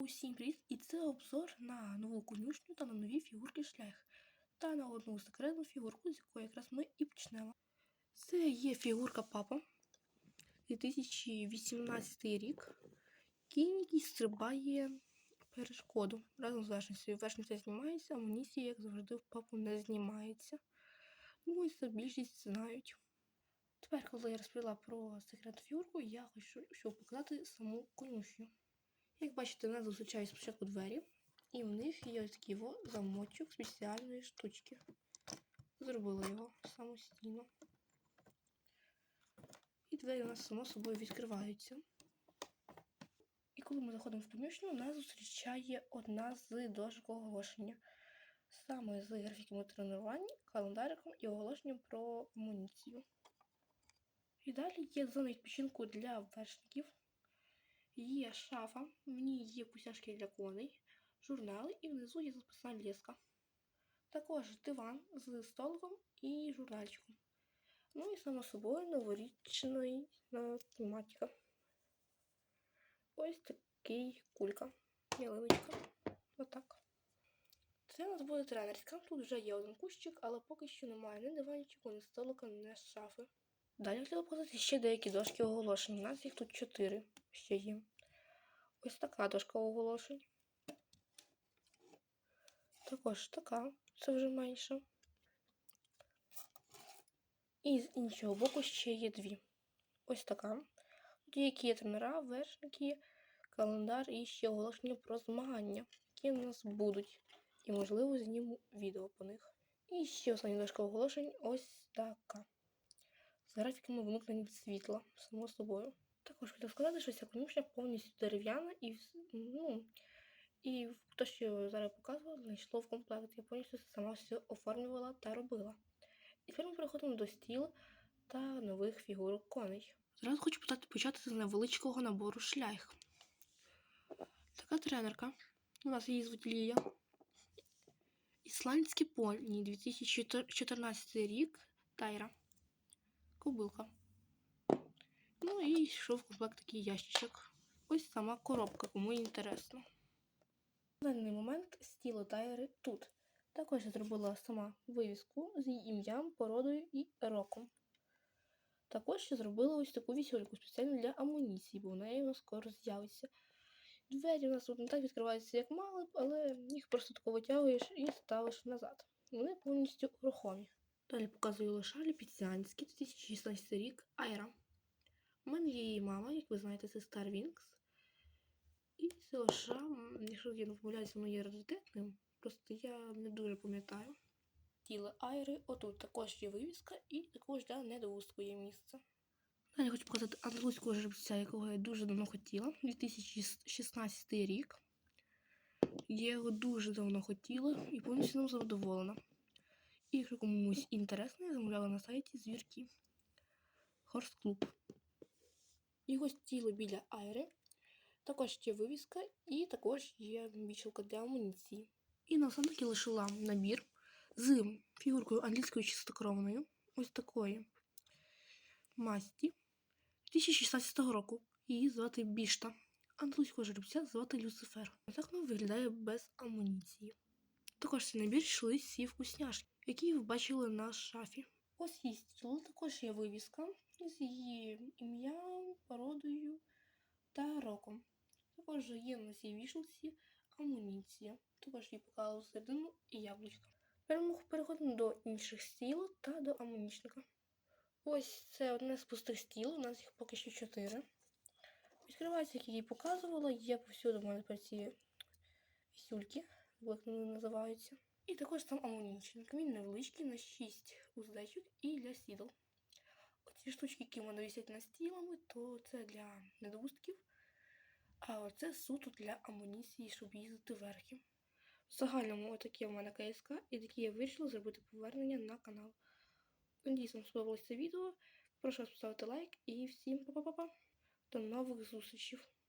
Усім привіт! І це обзор на нову конюшню та на нові фігурки шлях. Та на одну секретну фігурку, з якої якраз ми і почнемо. Це є фігурка папа 2018 рік. Кінь, який стрибає перешкоду разом з вершницею. Вершниця знімається, амуніція, як завжди, в папу не знімається. Ну, і це більшість знають. Тепер, коли я розповіла про секретну фігурку, я хочу показати саму конюшню. Як бачите, нас зустрічають спочатку двері, і в них є ось такий замочок спеціальної штучки. Зробила його самостійно. І двері у нас само собою відкриваються. І коли ми заходимо в конюшню, нас зустрічає одна з дошок оголошення. Саме з графіками тренувань, календариком і оголошенням про амуніцію. І далі є зона відпочинку для вершників. Є шафа, в ній є пусяшки для коней, журнали і внизу є записна ліска. Також диван з столиком і журнальчиком. Ну і само собою новорічна тематика. Ось такий кулька. Ялиночка. Отак. Це у нас буде тренерська. Тут вже є один кущик, але поки що немає ні диванчику, ні столика, ні шафи. Далі хотіла показати ще деякі дошки оголошень. У нас їх тут чотири ще є. Ось така дошка оголошень. Також така, це вже менше. І з іншого боку ще є дві. Ось така. Тут які є тренера, вершники, календар і ще оголошення про змагання, які в нас будуть. І, можливо, зніму відео по них. І ще остання дошка оголошень ось така. З графіками вимкнення світла, само собою. Також хотів сказати, що ця конюшня повністю дерев'яна і ну, і те, що я зараз показувала, знайшло в комплект. Я повністю сама все оформлювала та робила. І тепер ми переходимо до стіл та нових фігурок коней. Зараз хочу почати з невеличкого набору шлях. Така тренерка. У нас її звуть Лія. Ісландські поні 2014 рік. Тайра. Кобилка. Ну і йшов комплект такий ящичок. Ось сама коробка, кому інтересно. На даний момент стіло тайри тут. Також я зробила сама вивіску з її ім'ям, породою і роком. Також я зробила ось таку вісюльку спеціально для амуніції, бо в неї вона скоро з'явиться. Двері у нас не так відкриваються, як мали б, але їх просто тако витягуєш і ставиш назад. Вони повністю рухомі. Далі показую лише Ліпіціанський 2016 рік Айра. У мене є її мама, як ви знаєте, це Star Wings. І це лоша, якщо я не помиляюся, воно є раритетним. Просто я не дуже пам'ятаю. Тіло Айри, отут також є вивіска і також для недоустку є місце. Далі хочу показати англійського жеребця, якого я дуже давно хотіла. 2016 рік. Я його дуже давно хотіла і повністю ним задоволена. Якщо комусь інтересно, я замовляла на сайті звірки Хорс Клуб. Його тіло біля Айри. Також є вивіска і також є вішалка для амуніції. І наостанок я лишила набір з фігуркою англійською чистокровною. Ось такої масті 2016 року. Її звати Бішта. Англійського жеребця звати Люцифер. Так вона виглядає без амуніції. Також цей набір йшли всі вкусняшки, які ви бачили на шафі. Ось її стіл, також є вивіска з її ім'ям, породою та роком. Також є на цій вішалці амуніція. Також її поклали всередину і яблучка. Тепер переходимо до інших стіл та до амунічника. Ось це одне з пустих стіл, у нас їх поки що чотири. Відкривається, як я її показувала, є повсюди в мене ці вісюльки, як вони називаються. І також там амунічник. Він невеличкий на 6 уздечок і для сідл. Оці штучки, які в мене висять на стілами, то це для недоустків. А оце суто для амуніції, щоб їздити верхи. В загальному отаке в мене КСК, і такі я вирішила зробити повернення на канал. Надіюсь, вам сподобалось це відео. Прошу вас поставити лайк і всім па-па-па-па. До нових зустрічей!